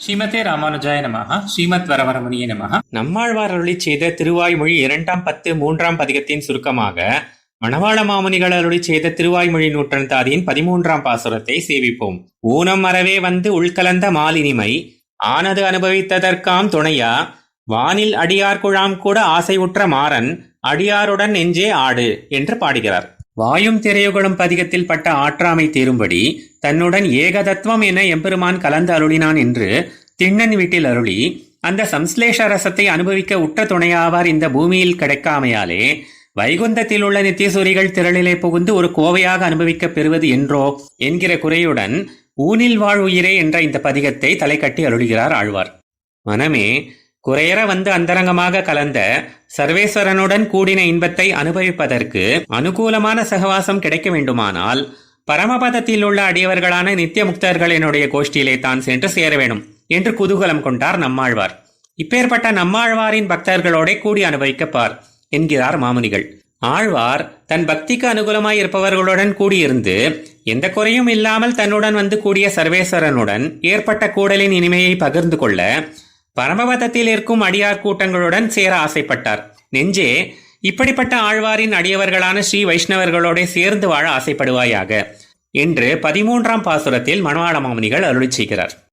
ஸ்ரீமதே ராமானுஜாய நமஹ ஸ்ரீமத் வரவரமுனியே நமஹ. நம்மாழ்வார் அருளி செய்த திருவாய்மொழி இரண்டாம் பத்து மூன்றாம் பதிகத்தின் சுருக்கமாக மணவாள மாமுனிகள் அருளி செய்த திருவாய்மொழி நூற்றந்தாதியின் பதிமூன்றாம் பாசுரத்தை சேவிப்போம். ஊனம் அறவே வந்து உள்கலந்த மாலினிமை ஆனது அனுபவித்ததற்காம் துணையா வானில் அடியார் குழாம் கூட ஆசை உற்ற மாறன் அடியாருடன் நெஞ்சே ஆடு என்று பாடுகிறார். வாயும் திரையுகளும் பதிகத்தில் பட்ட ஆற்றாமை தீரும்படி தன்னுடன் ஏகதத்துவம் என எம்பெருமான் கலந்து அருளினான் என்று திண்ணன் வீட்டில் அருளி அந்த சம்ஸ்லேஷ ரசத்தை அனுபவிக்க உற்ற துணையாவார் இந்த பூமியில் கிடைக்காமையாலே வைகுந்தத்தில் உள்ள நித்தியசூரிகள் திரளிலே புகுந்து ஒரு கோவையாக அனுபவிக்கப் பெறுவது என்றோ என்கிற குறையுடன் ஊனில் வாழ் உயிரே என்ற இந்த பதிகத்தை தலை கட்டி அருளுகிறார் ஆழ்வார். மனமே குறையற வந்து அந்தரங்கமாக கலந்த சர்வேஸ்வரனுடன் கூடின இன்பத்தை அனுபவிப்பதற்கு அனுகூலமான சகவாசம் கிடைக்க வேண்டுமானால் பரமபதத்தில் உள்ள அடியவர்களான நித்திய முக்தர்களினுடைய கோஷ்டியிலே தான் சென்று சேர வேண்டும் என்று குதூகலம் கொண்டார் நம்மாழ்வார். இப்பேற்பட்ட நம்மாழ்வாரின் பக்தர்களோட கூடி அனுபவிக்கப்பார் என்கிறார் மாமுனிகள். ஆழ்வார் தன் பக்திக்கு அனுகூலமாய் இருப்பவர்களுடன் கூடியிருந்து எந்த குறையும் இல்லாமல் தன்னுடன் வந்து கூடிய சர்வேஸ்வரனுடன் ஏற்பட்ட கூடலின் இனிமையை பகிர்ந்து கொள்ள பரமபதத்தில் இருக்கும் அடியார் கூட்டங்களுடன் சேர ஆசைப்பட்டார். நெஞ்சே இப்படிப்பட்ட ஆழ்வாரின் அடியவர்களான ஸ்ரீ வைஷ்ணவர்களோட சேர்ந்து வாழ ஆசைப்படுவாயாக. என்று பதிமூன்றாம் பாசுரத்தில் மணவாள மாமுனிகள் அருளி செய்கிறார்.